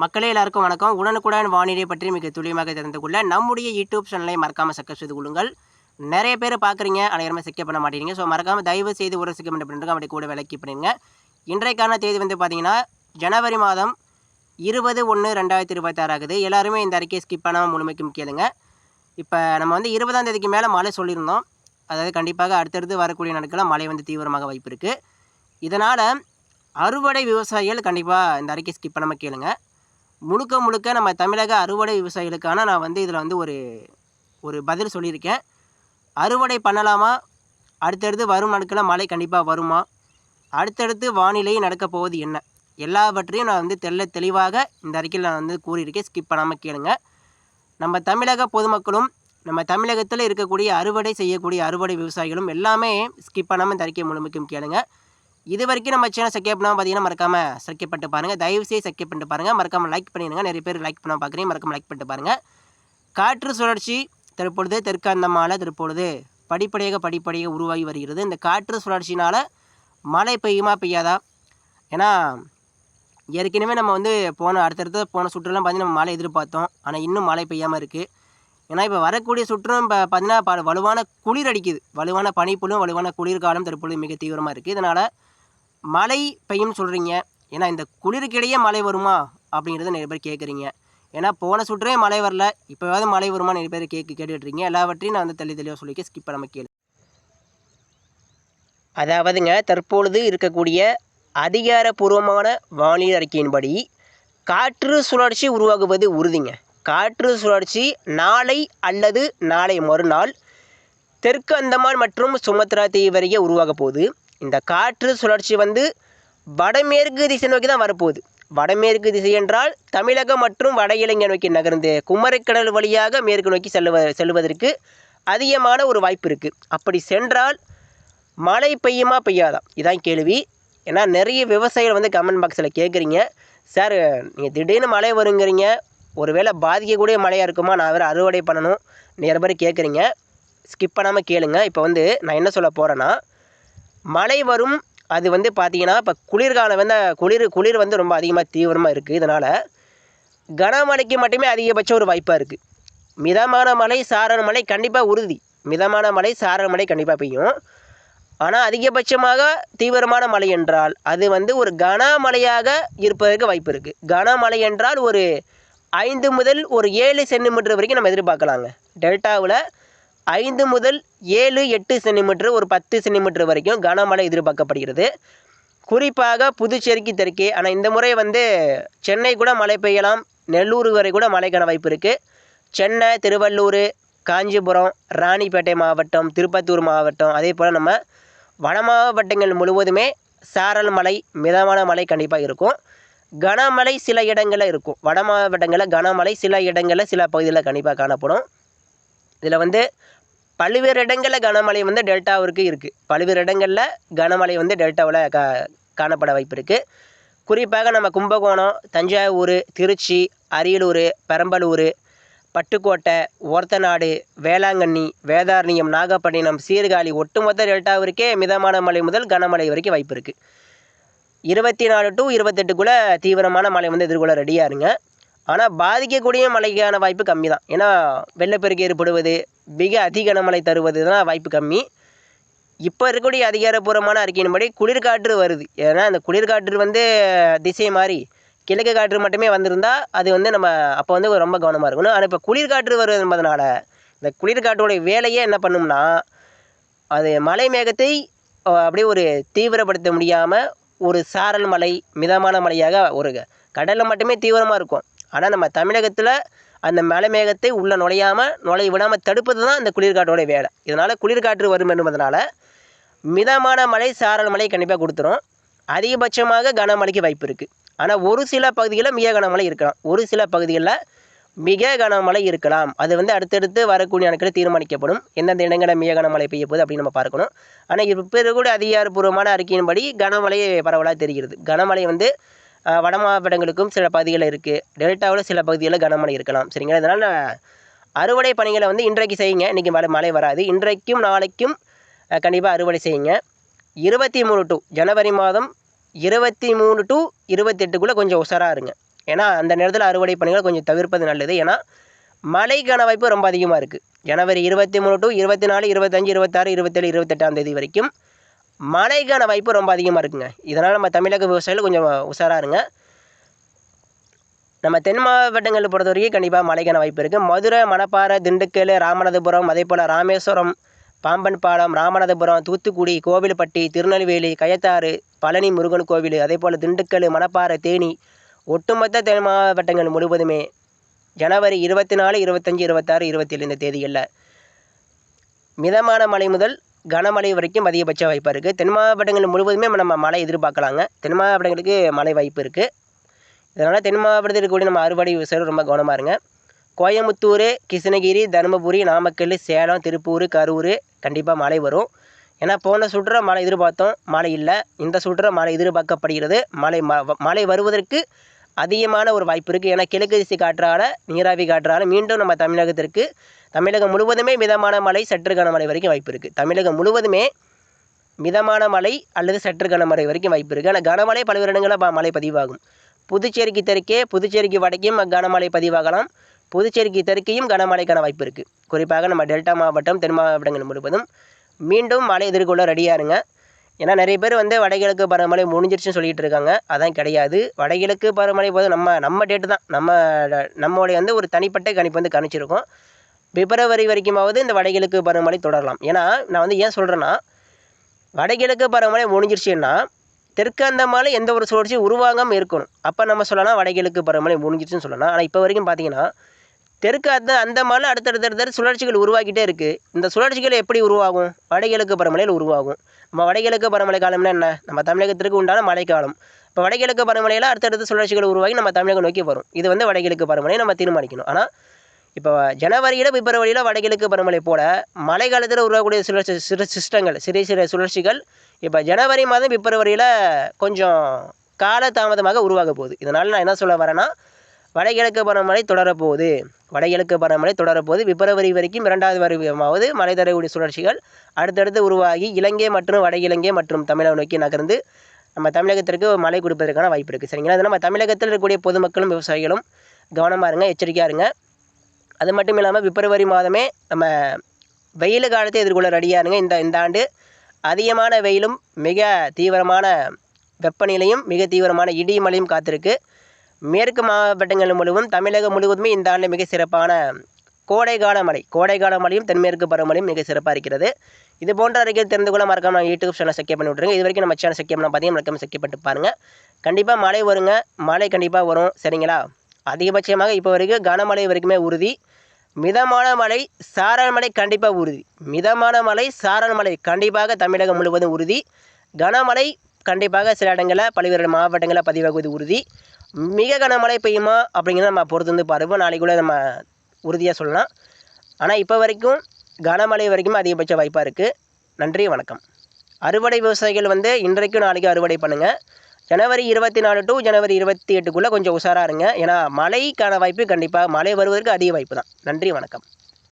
மக்களே எல்லாருக்கும் வணக்கம். உடனுக்குடன் வானிலை பற்றி மிக துல்லியமாக தெரிந்து கொள்ள நம்முடைய யூடியூப் சேனலை மறக்காமல் சப்ஸ்கிரைப் செய்து கொள்ளுங்கள். நிறைய பேர் பார்க்குறீங்க ஆனால் யாருமே செக்கப் பண்ண மாட்டேங்கிறீங்க ஸோ மறக்காமல் தயவு செய்து ஒரு செக்கப் பண்ண அப்படி கூட விலக்கி பண்ணிடுங்க இன்றைக்கான தேதி வந்து பார்த்தீங்கன்னா ஜனவரி மாதம் இருபது ஒன்று ரெண்டாயிரத்தி இருபத்தாறு ஆகுது. எல்லாருமே இந்த அறிக்கையை ஸ்கிப் பண்ணாமல் முழுமைக்கும் கேளுங்க. இப்போ நம்ம வந்து இருபதாம் தேதிக்கு மேலே மழை சொல்லியிருந்தோம். அதாவது கண்டிப்பாக அடுத்தடுத்து வரக்கூடிய நாட்களில் மழை வந்து தீவிரமாக வாய்ப்பு இருக்குது இதனால் அறுவடை விவசாயிகள் கண்டிப்பாக இந்த அறிக்கை ஸ்கிப் பண்ணாமல் கேளுங்கள் முழுக்க முழுக்க நம்ம தமிழக அறுவடை விவசாயிகளுக்கான நான் வந்து இதில் வந்து ஒரு ஒரு பதில் சொல்லியிருக்கேன். அறுவடை பண்ணலாமா? அடுத்தடுத்து வரும் நாட்களில் மழை கண்டிப்பாக வருமா? அடுத்தடுத்து வானிலை நடக்கப் போவது என்ன? எல்லாவற்றையும் நான் வந்து தெள்ள தெளிவாக இந்த அறிக்கையில் நான் வந்து கூறியிருக்கேன். ஸ்கிப் பண்ணாமல் கேளுங்க. நம்ம தமிழக பொதுமக்களும் நம்ம தமிழகத்தில் இருக்கக்கூடிய அறுவடை செய்யக்கூடிய அறுவடை விவசாயிகளும் எல்லாமே ஸ்கிப் பண்ணாமல் இந்த அறிக்கை முழுமைக்கும் கேளுங்கள் இது வரைக்கும் நம்ம சேனல் சப்ஸ்கிரைப் பண்ணாமல் பார்த்தீங்கன்னா மறக்காமல் சப்ஸ்கிரைப் பண்ணிட்டு பாருங்கள் தயவு செய்து சப்ஸ்கிரைப் பண்ணிட்டு பாருங்கள் மறக்காமல் லைக் பண்ணிடுங்க. நிறைய பேர் லைக் பண்ணாமல் பார்க்குறீங்க மறக்காமல் லைக் பண்ணிட்டு பாருங்கள் காற்று சுழற்சி தற்பொழுது தெற்கு அந்தமால தற்பொழுது படிப்படியாக படிப்படியாக உருவாகி வருகிறது. இந்த காற்று சுழற்சினால் மழை பெய்யுமா? பெய்யாதா? ஏன்னா ஏற்கனவே நம்ம வந்து போன அடுத்தடுத்த போன சுற்றுலாம் பார்த்தீங்கன்னா நம்ம மழை எதிர்பார்த்தோம். ஆனால் இன்னும் மழை பெய்யாமல் இருக்குது ஏன்னா இப்போ வரக்கூடிய சுற்றும் இப்போ பார்த்தீங்கன்னா வலுவான குளிர் அடிக்குது. வலுவான பனிப்புலும் வலுவான குளிர்காலம் தற்பொழுது மிக தீவிரமாக இருக்குது இதனால் மழை பெய்யும் சொல்கிறீங்க ஏன்னா இந்த குளிருக்கிடையே மழை வருமா? அப்படிங்கிறத நிறைய பேர் கேட்குறீங்க ஏன்னா போன சுற்றே மழை வரல. இப்போவாவது மழை வருமா நிறைய பேர் கேட்க கேட்டுட்ருக்கீங்க. எல்லாவற்றையும் நான் வந்து தெளி தெளிவாக சொல்லிக்க ஸ்கிப் பண்ணாமல் கேளு அதாவதுங்க தற்பொழுது இருக்கக்கூடிய அதிகாரப்பூர்வமான வானிலை அறிக்கையின்படி காற்று சுழற்சி உருவாகுவது உறுதிங்க. காற்று சுழற்சி நாளை அல்லது நாளை மறுநாள் தெற்கு அந்தமான் மற்றும் சுமத்ரா தீவு வரையே உருவாக போகுது. இந்த காற்று சுழற்சி வந்து வடமேற்கு திசை நோக்கி தான் வரப்போகுது. வடமேற்கு திசை என்றால் தமிழகம் மற்றும் வட இலங்கை நோக்கி நகர்ந்து குமரிக்கடல் வழியாக மேற்கு நோக்கி செல்லுவ செல்வதற்கு அதிகமான ஒரு வாய்ப்பு இருக்குது அப்படி சென்றால் மழை பெய்யுமா பெய்யாதான் இதான் கேள்வி. ஏன்னா நிறைய விவசாயிகள் வந்து கமெண்ட் பாக்ஸில் கேட்குறீங்க சார் நீங்கள் திடீர்னு மழை வருங்கிறீங்க. ஒருவேளை பாதிக்கக்கூடிய மழையாக இருக்குமா? நான் வேறு அறுவடை பண்ணணும். நிறைய பேர் கேட்குறீங்க ஸ்கிப் பண்ணாமல் கேளுங்க. இப்போ வந்து நான் என்ன சொல்ல போகிறேன்னா மழை வரும் அது வந்து பார்த்தீங்கன்னா இப்போ குளிர்காலம் வந்து குளிர் குளிர் வந்து ரொம்ப அதிகமாக தீவிரமாக இருக்குது இதனால். கனமழைக்கு மட்டுமே அதிகபட்சம் ஒரு வாய்ப்பாக இருக்குது மிதமான மழை சாரண மழை கண்டிப்பாக உறுதி. மிதமான மழை சாரண மழை கண்டிப்பாக பெய்யும். ஆனால் அதிகபட்சமாக தீவிரமான மழை என்றால் அது வந்து ஒரு கனமழையாக இருப்பதற்கு வாய்ப்பு இருக்குது கனமழை என்றால் ஒரு ஐந்து முதல் ஒரு ஏழு சென்டிமீட்டர் வரைக்கும் நம்ம எதிர்பார்க்கலாங்க. டெல்டாவில் ஐந்து முதல் ஏழு எட்டு சென்டிமீட்டர் ஒரு பத்து சென்டிமீட்டர் வரைக்கும் கனமழை எதிர்பார்க்கப்படுகிறது. குறிப்பாக புதுச்சேரிக்கு தெற்கே ஆனால் இந்த முறை வந்து சென்னை கூட மழை பெய்யலாம். நெல்லூர் வரை கூட மழைக்கான வாய்ப்பு இருக்குது சென்னை திருவள்ளூர் காஞ்சிபுரம் ராணிப்பேட்டை மாவட்டம் திருப்பத்தூர் மாவட்டம் அதே போல் நம்ம வட மாவட்டங்கள் முழுவதுமே சாரல் மழை மிதமான மழை கண்டிப்பாக இருக்கும். கனமழை சில இடங்களில் இருக்கும். வட மாவட்டங்களில் கனமழை சில இடங்களில் சில பகுதிகளில் கண்டிப்பாக காணப்படும். இதில் வந்து பல்வேறு இடங்களில் கனமழை வந்து டெல்டாவிற்கு இருக்குது பல்வேறு இடங்களில் கனமழை வந்து டெல்டாவில் கா காணப்பட வாய்ப்பு இருக்குது குறிப்பாக நம்ம கும்பகோணம் தஞ்சாவூர் திருச்சி அரியலூர் பெரம்பலூர் பட்டுக்கோட்டை ஒரத்தநாடு வேளாங்கண்ணி வேதாரண்யம் நாகப்பட்டினம் சீர்காழி ஒட்டுமொத்த டெல்டாவிற்கே மிதமான மழை முதல் கனமழை வரைக்கும் வாய்ப்பு இருக்குது இருபத்தி நாலு டு இருபத்தெட்டுக்குள்ளே தீவிரமான மழை வந்து எதிர்கொள்ள ரெடியாக இருங்க. ஆனால் பாதிக்கக்கூடிய மழைக்கான வாய்ப்பு கம்மி தான் ஏன்னா வெள்ளப்பெருக்கு ஏற்படுவது மிக அதிக கனமழை தருவது தான் வாய்ப்பு கம்மி. இப்போ இருக்கக்கூடிய அதிகாரப்பூர்வமான அறிக்கையின்படி குளிர்காற்று வருது. ஏன்னா அந்த குளிர்காற்று வந்து திசை மாறி கிழக்கு காற்று மட்டுமே வந்திருந்தால் அது வந்து நம்ம அப்போ வந்து ரொம்ப கவனமாக இருக்கணும். ஆனால் இப்போ குளிர்காற்று வருவது என்பதனால் இந்த குளிர்காற்றுடைய வேலையே என்ன பண்ணும்னா அது மலை மேகத்தை அப்படியே ஒரு தீவிரப்படுத்த முடியாமல் ஒரு சாரல் மலை மிதமான மலையாக ஒரு கடலில் மட்டுமே தீவிரமாக இருக்கும். ஆனால் நம்ம தமிழகத்தில் அந்த மலை மேகத்தை உள்ளே நுழையாமல் நுழைய விடாமல் தடுப்பது தான் அந்த குளிர்காற்றோட வேலை. இதனால் குளிர்காற்று வரும் என்பதனால மிதமான மழை சாரல் மழை கண்டிப்பாக கொடுத்துரும். அதிகபட்சமாக கனமழைக்கு வாய்ப்பு இருக்குது ஆனால் ஒரு சில பகுதிகளில் மிக கனமழை இருக்கலாம். ஒரு சில பகுதிகளில் மிக கனமழை இருக்கலாம். அது வந்து அடுத்தடுத்து வரக்கூடிய நாட்களில் தீர்மானிக்கப்படும். எந்தெந்த இடங்களில் மிக கனமழை பெய்ய போகுது அப்படின்னு நம்ம பார்க்கணும். ஆனால் இப்போ இருக்கக்கூடிய அதிகாரப்பூர்வமான அறிக்கையின்படி கனமழை பரவலாக தெரிகிறது. கனமழை வந்து வட மாவட்டங்களுக்கும் சில பகுதிகளில் இருக்குது டெல்டாவில் சில பகுதிகளில் கனமழை இருக்கலாம். சரிங்களா? இதனால் அறுவடை பணிகளை வந்து இன்றைக்கு செய்யுங்க. இன்றைக்கி மழை மழை வராது. இன்றைக்கும் நாளைக்கும் கண்டிப்பாக அறுவடை செய்யுங்க. இருபத்தி மூணு டு ஜனவரி மாதம் இருபத்தி மூணு டு இருபத்தெட்டுக்குள்ளே கொஞ்சம் உஷாராக இருங்க. ஏன்னா அந்த நேரத்தில் அறுவடை பணிகளை கொஞ்சம் தவிர்ப்பது நல்லது. ஏன்னா மழைக்கான வாய்ப்பு ரொம்ப அதிகமாக இருக்குது ஜனவரி இருபத்தி மூணு டு இருபத்தி நாலு இருபத்தஞ்சி இருபத்தாறு இருபத்தேழு இருபத்தெட்டாம் தேதி வரைக்கும் மழைக்கான வாய்ப்பு ரொம்ப அதிகமாக இருக்குங்க. இதனால் நம்ம தமிழக விவசாயிகள் கொஞ்சம் உஷாராக இருங்க. நம்ம தென் மாவட்டங்களை பொறுத்த வரைக்கும் கண்டிப்பாக மழைக்கான வாய்ப்பு இருக்குது மதுரை மணப்பாறை திண்டுக்கல் ராமநாதபுரம் அதே போல் ராமேஸ்வரம் பாம்பன் பாலம் ராமநாதபுரம் தூத்துக்குடி கோவில்பட்டி திருநெல்வேலி கயத்தாறு பழனி முருகன் கோவில் அதே போல் திண்டுக்கல் மணப்பாறை தேனி ஒட்டுமொத்த தென் மாவட்டங்கள் முழுவதுமே ஜனவரி இருபத்தி நாலு இருபத்தஞ்சி இருபத்தாறு இருபத்தேழு இந்த தேதிகளில் மிதமான மழை முதல் கனமழை வரைக்கும் அதிகபட்ச வாய்ப்பாக இருக்குது தென் மாவட்டங்கள் முழுவதுமே நம்ம மழை எதிர்பார்க்கலாங்க. தென் மாவட்டங்களுக்கு மழை வாய்ப்பு இருக்குது இதனால் தென் மாவட்டத்தில் இருக்கக்கூடிய நம்ம அறுவடை விவசாயிகள் ரொம்ப கவனமாக இருங்க. கோயம்புத்தூர் கிருஷ்ணகிரி தருமபுரி நாமக்கல் சேலம் திருப்பூர் கரூர் கண்டிப்பாக மழை வரும். ஏன்னா போன சுற்றுற மழை எதிர்பார்த்தோம். மழை இல்லை. இந்த சுற்றுற மழை எதிர்பார்க்கப்படுகிறது. மழை மழை வருவதற்கு அதிகமான ஒரு வாய்ப்பு இருக்குது ஏன்னா கிழக்கு திசை காற்றால் நீராவி காற்றால் மீண்டும் நம்ம தமிழகத்திற்கு தமிழகம் முழுவதுமே மிதமான மழை சற்று கனமழை வரைக்கும் வாய்ப்பு இருக்குது தமிழகம் முழுவதுமே மிதமான மழை அல்லது சற்று கனமழை வரைக்கும் வாய்ப்பு இருக்குது ஆனால் கனமழை பல்வேறு இடங்களில் மழை பதிவாகும். புதுச்சேரிக்கு தெற்கே புதுச்சேரிக்கு வடக்கையும் கனமழை பதிவாகலாம். புதுச்சேரிக்கு தெற்கையும் கனமழைக்கான வாய்ப்பு இருக்குது குறிப்பாக நம்ம டெல்டா மாவட்டம் தென் மாவட்டங்கள் முழுவதும் மீண்டும் மழை எதிர்கொள்ள ரெடியாக இருங்க. ஏன்னா நிறைய பேர் வந்து வடகிழக்கு பருவமழை முடிஞ்சிருச்சுன்னு சொல்லிட்டு இருக்காங்க. அதான் கிடையாது. வடகிழக்கு பருவமழை போது நம்ம நம்ம டேட்டு தான். நம்ம நம்மளுடைய வந்து ஒரு தனிப்பட்ட கணிப்பு வந்து கணிச்சிருக்கோம் பிப்ரவரி வரைக்குமாவது இந்த வடகிழக்கு பருவமழை தொடரலாம். ஏன்னா நான் வந்து ஏன் சொல்கிறேன்னா வடகிழக்கு பருவமழை முடிஞ்சிருச்சுன்னா தெற்கு அந்தமால எந்த ஒரு சுழற்சியும் உருவாகாமல் இருக்கணும். அப்போ நம்ம சொல்லலாம் வடகிழக்கு பருவமழை முடிஞ்சிருச்சுன்னு சொல்லலாம். ஆனால் இப்போ வரைக்கும் பார்த்தீங்கன்னா தெற்கு அந்த அந்தமால அடுத்தடுத்தடுத்த சுழற்சிகள் உருவாக்கிட்டே இருக்குது இந்த சுழற்சிகள் எப்படி உருவாகும்? வடகிழக்கு பருவமழையில் உருவாகும். நம்ம வடகிழக்கு பருவமழை காலம்னா என்ன? நம்ம தமிழகத்திற்கு உண்டான மழைக்காலம் இப்போ வடகிழக்கு பருவமழையில் அடுத்தடுத்த சுழற்சிகள் உருவாகி நம்ம தமிழகம் நோக்கி வரும். இது வந்து வடகிழக்கு பருவமழை நம்ம தீர்மானிக்கணும். ஆனால் இப்போ ஜனவரியில் பிப்ரவரியில் வடகிழக்கு பருவமழை போல மழை காலத்தில் உருவாகக்கூடிய சுழற்சி சிறு சிஸ்டங்கள் சிறிய சிறிய சுழற்சிகள் இப்போ ஜனவரி மாதம் பிப்ரவரியில் கொஞ்சம் கால தாமதமாக உருவாக போகுது. இதனால் நான் என்ன சொல்ல வரேன்னா வடகிழக்கு பருவமழை தொடரப்போகுது வடகிழக்கு பருவமழை தொடரப்போது பிப்ரவரி வரைக்கும் இரண்டாவது வருடமாவது மழை தரக்கூடிய சுழற்சிகள் அடுத்தடுத்து உருவாகி இலங்கை மற்றும் வட இலங்கை மற்றும் தமிழகம் நோக்கி நகர்ந்து நம்ம தமிழகத்திற்கு மழை கொடுப்பதற்கான வாய்ப்பு இருக்குது சரிங்களா? அது நம்ம தமிழகத்தில் இருக்கக்கூடிய பொதுமக்களும் விவசாயிகளும் கவனமாக இருங்க எச்சரிக்கையாக இருங்க. அது மட்டும் இல்லாமல் பிப்ரவரி மாதமே நம்ம வெயில் காலத்தை எதிர்கொள்ள ரெடியாக இருங்க. இந்த இந்த ஆண்டு அதிகமான வெயிலும் மிக தீவிரமான வெப்பநிலையும் மிக தீவிரமான இடி மழையும் காத்திருக்கு. மேற்கு மாவட்டங்கள் முழுவதும் தமிழகம் முழுவதுமே இந்த ஆண்டு மிக சிறப்பான கோடைக்கால மழை கோடைக்கால மழையும் தென்மேற்கு பருவமழையும் மிக சிறப்பாக இருக்கிறது. இது போன்ற அறிக்கையில் தெரிந்து கொள்ள மறக்காம யூடியூப் சேனல் செக்கப் பண்ணி விட்ருங்க இது வரைக்கும் நம்ம சேனல் செக்கப் பண்ண பார்த்தீங்கன்னா மறக்காம செக்கப் பண்ணிட்டு பாருங்கள் கண்டிப்பாக மழை வருங்க. மழை கண்டிப்பாக வரும். சரிங்களா? அதிகபட்சமாக இப்போ வரைக்கும் கனமழை வரைக்குமே உறுதி. மிதமான மழை சாரல் மழை கண்டிப்பாக உறுதி. மிதமான மழை சாரல் மழை கண்டிப்பாக தமிழகம் முழுவதும் உறுதி. கனமழை கண்டிப்பாக சில இடங்களில் பல்வேறு மாவட்டங்களில் பதிவாகுவது உறுதி. மிக கனமழை பெய்யுமா அப்படிங்கிறத நம்ம பொறுத்து வந்து பார்ப்போம் நாளைக்குள்ளே நம்ம உறுதியாக சொல்லலாம். ஆனால் இப்போ வரைக்கும் கனமழை வரைக்கும் அதிகபட்ச வாய்ப்பாக இருக்குது நன்றி வணக்கம். அறுவடை விவசாயிகள் வந்து இன்றைக்கும் நாளைக்கு அறுவடை பண்ணுங்கள் ஜனவரி இருபத்தி நாலு டு ஜனவரி இருபத்தி எட்டுக்குள்ளே கொஞ்சம் உஷாராக இருங்க. ஏன்னா மழைக்கான வாய்ப்பு கண்டிப்பாக மழை வருவதற்கு அதிக வாய்ப்பு தான். நன்றி வணக்கம்.